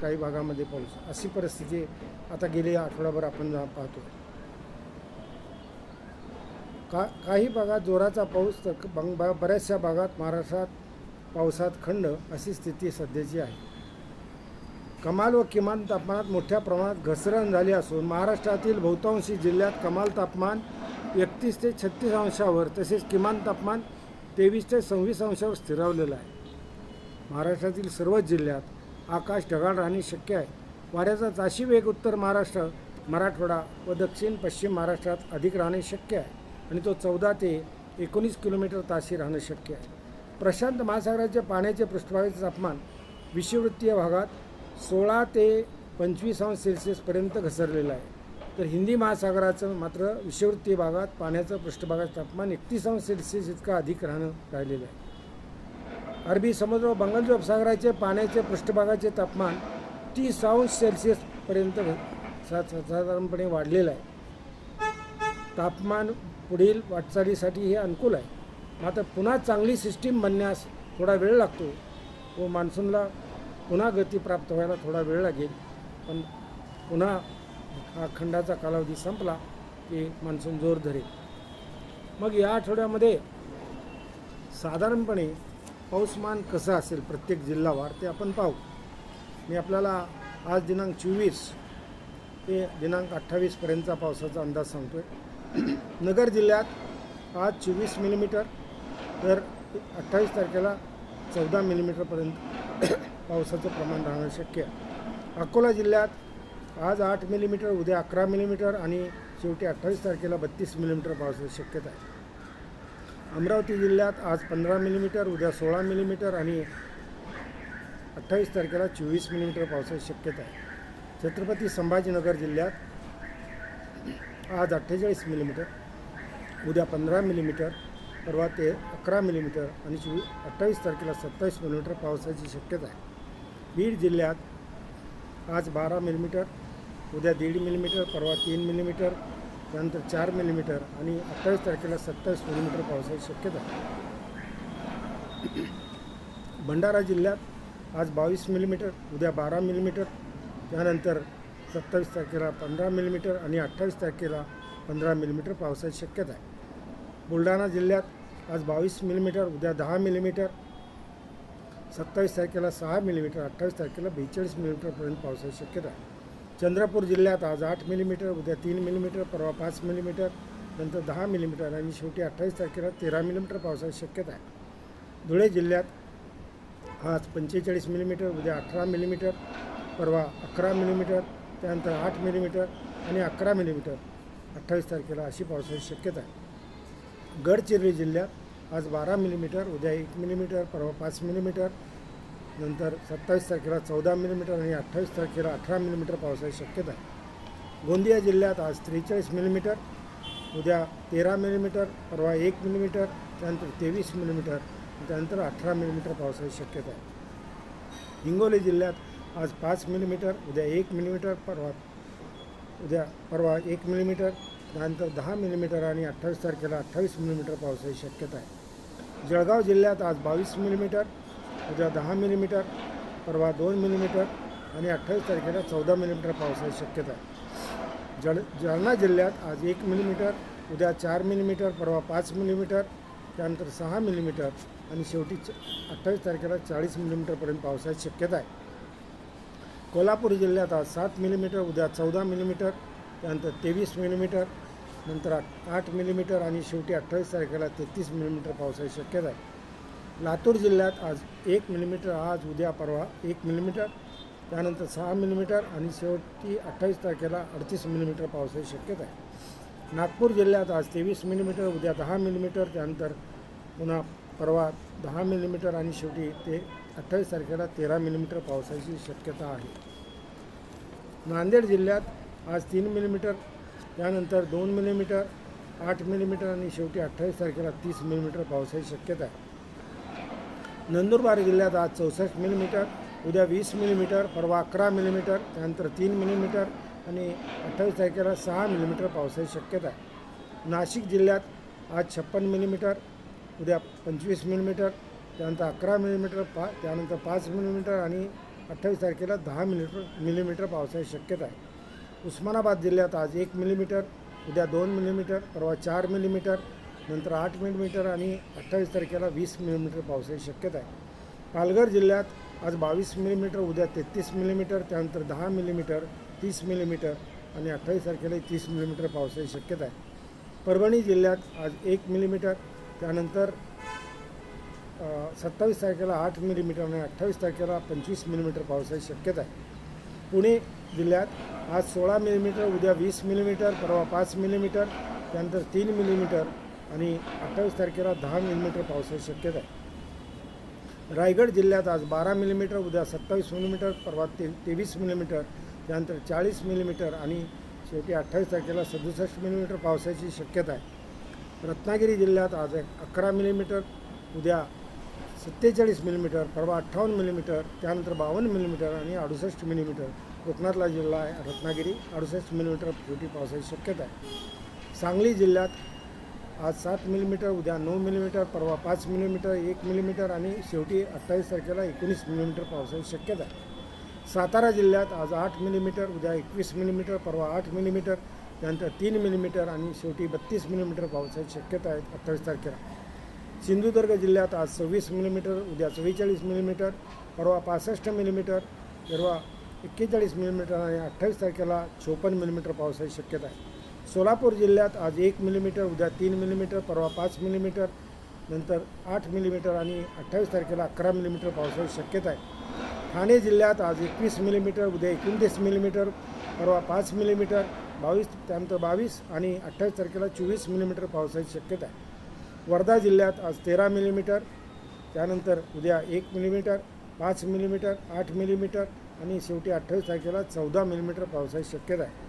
काही भागामध्ये पाऊस अशी परिस्थिती आता गेली आठवडाभर आपण जा- पाहतो का काही भागात जोराचा पाऊस तर बंग बा- बऱ्याचशा भागात महाराष्ट्रात पावसात खंड अशी स्थिती सध्याची आहे. कमाल व किमान तापमानात मोठ्या प्रमाणात घसरण झाली असून महाराष्ट्रातील बहुतांशी जिल्ह्यात कमाल तापमान एकतीस ते छत्तीस अंशावर तसेच किमान तापमान तेवीस ते सव्वीस अंशावर स्थिरावलेलं आहे. महाराष्ट्रातील सर्वच जिल्ह्यात आकाश ढगाळ राहणे शक्य आहे. वाऱ्याचा ताशी वेग उत्तर महाराष्ट्र मराठवाडा व दक्षिण पश्चिम महाराष्ट्रात अधिक राहणे शक्य आहे आणि तो चौदा ते एकोणीस किलोमीटर ताशी राहणं शक्य आहे. प्रशांत महासागराच्या पाण्याचे पृष्ठभागाचे तापमान विषुववृत्तीय भागात सोळा ते पंचवीस अंश सेल्सिअसपर्यंत घसरलेलं आहे. तर हिंदी महासागराचं मात्र विषुववृत्तीय भागात पाण्याचं पृष्ठभागाचं तापमान एकतीस अंश सेल्सिअस इतकं अधिक राहणं राहिलेलं आहे. अरबी समुद्र व बंगालच्या उपसागराचे पाण्याचे पृष्ठभागाचे तापमान तीस अंश सेल्सिअसपर्यंत सा साधारणपणे वाढलेलं आहे. तापमान पुढील वाटचालीसाठी हे अनुकूल आहे. मात्र पुन्हा चांगली सिस्टीम बनण्यास थोडा वेळ लागतो व मान्सूनला पुन्हा गती प्राप्त व्हायला थोडा वेळ लागेल. पण पुन्हा हा खंडाचा कालावधी संपला की मान्सून जोर धरेल. मग या आठवड्यामध्ये साधारणपणे पाऊसमान कसं असेल प्रत्येक जिल्हावार ते आपण पाहू. मी आपल्याला आज दिनांक चोवीस ते दिनांक अठ्ठावीसपर्यंतचा पावसाचा अंदाज सांगतो आहे नगर जिल्ह्यात आज चोवीस मिलीमीटर तर अठ्ठावीस तारखेला चौदा मिलीमीटरपर्यंत पावसाचं प्रमाण राहणं शक्य आहे. अकोला जिल्ह्यात आज आठ मिलीमीटर उद्या अकरा मिलीमीटर आणि शेवटी अठ्ठावीस तारखेला बत्तीस मिलीमीटर पावसाची शक्यता आहे. अमरावती जिल्ह्यात आज पंधरा मिलीमीटर उद्या सोळा मिलीमीटर आणि अठ्ठावीस तारखेला चोवीस मिलीमीटर पावसाची शक्यता आहे. छत्रपती संभाजीनगर जिल्ह्यात आज अठ्ठेचाळीस मिलीमीटर उद्या पंधरा मिलीमीटर परवा ते अकरा मिलीमीटर आणि चोवीस अठ्ठावीस तारखेला सत्तावीस मिलीमीटर पावसाची शक्यता आहे. बीड जिल्ह्यात आज बारा मिलीमीटर उद्या दीड मिलीमीटर परवा तीन मिलीमीटर त्यानंतर चार मिलीमीटर आणि अठ्ठावीस तारखेला सत्तावीस मिलीमीटर पावसाची शक्यता. आहे भंडारा जिल्ह्यात आज बावीस मिलीमीटर उद्या बारा मिलीमीटर त्यानंतर सत्तावीस तारखेला पंधरा मिलीमीटर आणि अठ्ठावीस तारखेला पंधरा मिलीमीटर पावसाची शक्यता आहे. बुलढाणा जिल्ह्यात आज बावीस मिलीमीटर उद्या दहा मिलीमीटर सत्तावीस तारखेला सहा मिलीमीटर अठ्ठावीस तारखेला बेचाळीस मिलीमीटरपर्यंत पावसाची शक्यता आहे. चंद्रपूर जिल्ह्यात आज आठ मिलीमीटर उद्या तीन मिलीमीटर परवा पाच मिलीमीटर नंतर दहा मिलीमीटर आणि शेवटी अठ्ठावीस तारखेला तेरा मिलीमीटर पावसाची शक्यता आहे. धुळे जिल्ह्यात आज पंचेचाळीस मिलीमीटर उद्या अठरा मिलीमीटर परवा अकरा मिलीमीटर त्यानंतर आठ मिलीमीटर आणि अकरा मिलीमीटर अठ्ठावीस तारखेला अशी पावसाची शक्यता आहे. गडचिरोली जिल्ह्यात आज बारा मिलीमीटर उद्या एक मिलीमीटर परवा पाच मिलीमीटर नंतर सत्तावीस तारखेला चौदा मिलीमीटर आणि अठ्ठावीस तारखेला अठरा मिलीमीटर पावसाची शक्यता आहे. गोंदिया जिल्ह्यात आज त्रेचाळीस मिलीमीटर उद्या तेरा मिलीमीटर परवा एक मिलीमीटर त्यानंतर तेवीस मिलीमीटर त्यानंतर अठरा मिलीमीटर पावसाची शक्यता आहे. हिंगोली जिल्ह्यात आज पाच मिलीमीटर उद्या एक मिलीमीटर परवा उद्या परवा एक मिलीमीटर त्यानंतर दहा मिलीमीटर आणि अठ्ठावीस तारखेला अठ्ठावीस मिलीमीटर पावसाची शक्यता आहे. जळगाव जिल्ह्यात आज बावीस मिलीमीटर उद्या दहा मिलीमीटर परवा दोन मिलीमीटर आणि अठ्ठावीस तारखेला चौदा मिलीमीटर पावसाची शक्यता आहे. जळ जालना जिल्ह्यात आज एक मिलीमीटर उद्या चार मिलीमीटर परवा पाच मिलीमीटर त्यानंतर सहा मिलीमीटर आणि शेवटी च अठ्ठावीस तारखेला चाळीस मिलीमीटरपर्यंत पावसाची शक्यता आहे. कोल्हापूर जिल्ह्यात आज सात मिलीमीटर उद्या चौदा मिलीमीटर त्यानंतर तेवीस मिलीमीटर नंतर आठ आठ मिलीमीटर आणि शेवटी अठ्ठावीस तारखेला तेहतीस मिलीमीटर पावसाची शक्यता आहे. लातूर जिल्ह्यात आज एक मिलीमीटर आज उद्या परवा एक मिलीमीटर त्यानंतर सहा मिलीमीटर आणि शेवटी अठ्ठावीस तारखेला अडतीस मिलीमीटर पावसाची शक्यता आहे. नागपूर जिल्ह्यात आज तेवीस मिलीमीटर उद्या दहा मिलीमीटर त्यानंतर पुन्हा परवा दहा मिलीमीटर आणि शेवटी ते अठ्ठावीस तारखेला तेरा मिलीमीटर पावसाची शक्यता आहे. नांदेड जिल्ह्यात आज तीन मिलीमीटर त्यानंतर दोन मिलीमीटर आठ मिलीमीटर आणि शेवटी अठ्ठावीस तारखेला तीस मिलीमीटर पावसाची शक्यता आहे. नंदुरबार जिल्ह्यात आज चौसष्ट मिलीमीटर उद्या वीस मिलीमीटर परवा अकरा मिलीमीटर त्यानंतर तीन मिलीमीटर आणि अठ्ठावीस तारखेला सहा मिलीमीटर पावसाची शक्यता आहे. नाशिक जिल्ह्यात आज छप्पन मिलीमीटर उद्या पंचवीस मिलीमीटर त्यानंतर अकरा मिलीमीटर पा त्यानंतर पाच मिलीमीटर आणि अठ्ठावीस तारखेला दहा मिलीमीटर मिलीमीटर पावसाची शक्यता आहे. उस्मानाबाद जिल्ह्यात आज एक मिलीमीटर उद्या दोन मिलीमीटर परवा चार मिलीमीटर नंतर आठ मिलीमीटर आणि अठ्ठावीस तारखेला वीस मिलीमीटर पावसाची शक्यता आहे. पालघर जिल्ह्यात आज बावीस मिलीमीटर उद्या तेहतीस मिलीमीटर त्यानंतर दहा मिलीमीटर तीस मिलीमीटर आणि अठ्ठावीस तारखेला तीस मिलीमीटर पावसाची शक्यता आहे. परभणी जिल्ह्यात आज एक मिलीमीटर त्यानंतर सत्तावीस तारखेला आठ मिलीमीटर आणि अठ्ठावीस तारखेला पंचवीस मिलीमीटर पावसाची शक्यता आहे. पुणे जिल्ह्यात आज सोळा मिलीमीटर उद्या वीस मिलीमीटर परवा पाच मिलीमीटर त्यानंतर तीन मिलीमीटर आणि अठ्ठावीस तारखेला दहा मिलीमीटर पावसाची शक्यता आहे. रायगड जिल्ह्यात आज बारा मिलीमीटर उद्या सत्तावीस मिलीमीटर परवा ते तेवीस मिलीमीटर त्यानंतर चाळीस मिलीमीटर आणि शेवटी अठ्ठावीस तारखेला सदुसष्ट मिलीमीटर पावसाची शक्यता आहे. रत्नागिरी जिल्ह्यात आज एक अकरा मिलीमीटर उद्या सत्तेचाळीस मिलीमीटर परवा अठ्ठावन्न मिलीमीटर त्यानंतर बावन्न मिलीमीटर आणि अडुसष्ट मिलीमीटर. कोकणातला जिल्हा आहे रत्नागिरी अडुसष्ट मिलीमीटर शेवटी पावसाची शक्यता आहे. सांगली जिल्ह्यात आज सात मिलीमीटर उद्या नऊ मिलीमीटर परवा पाच मिलीमीटर एक मिलीमीटर आणि शेवटी अठ्ठावीस तारखेला एकोणीस मिलीमीटर पावसाची शक्यता आहे. सातारा जिल्ह्यात आज आठ मिलीमीटर उद्या एकवीस मिलीमीटर परवा आठ मिलीमीटर त्यानंतर तीन मिलीमीटर आणि शेवटी बत्तीस मिलीमीटर पावसाची शक्यता आहे अठ्ठावीस तारखेला. सिंधुदुर्ग जिल्ह्यात आज सव्वीस मिलीमीटर उद्या चव्वेचाळीस मिलीमीटर परवा पासष्ट मिलीमीटर परवा एक्केचाळीस मिलीमीटर आणि अठ्ठावीस तारखेला चोपन्न मिलीमीटर पावसाची शक्यता आहे. सोलापूर जिल्ह्यात आज एक मिलीमीटर उद्या तीन मिलीमीटर परवा पाच मिलीमीटर नंतर आठ मिलीमीटर आणि अठ्ठावीस तारखेला अकरा मिलीमीटर पावसाची शक्यता आहे. ठाणे जिल्ह्यात आज एकवीस मिलीमीटर उद्या एकोणतीस मिलीमीटर परवा पाच मिलीमीटर बावीस त्यानंतर बावीस आणि अठ्ठावीस तारखेला चोवीस मिलीमीटर पावसाची शक्यता आहे. वर्धा जिल्ह्यात आज तेरा मिलीमीटर त्यानंतर उद्या एक मिलीमीटर पाच मिलीमीटर आठ मिलीमीटर आणि शेवटी अठ्ठावीस तारखेला चौदा मिलीमीटर पावसाची शक्यता आहे.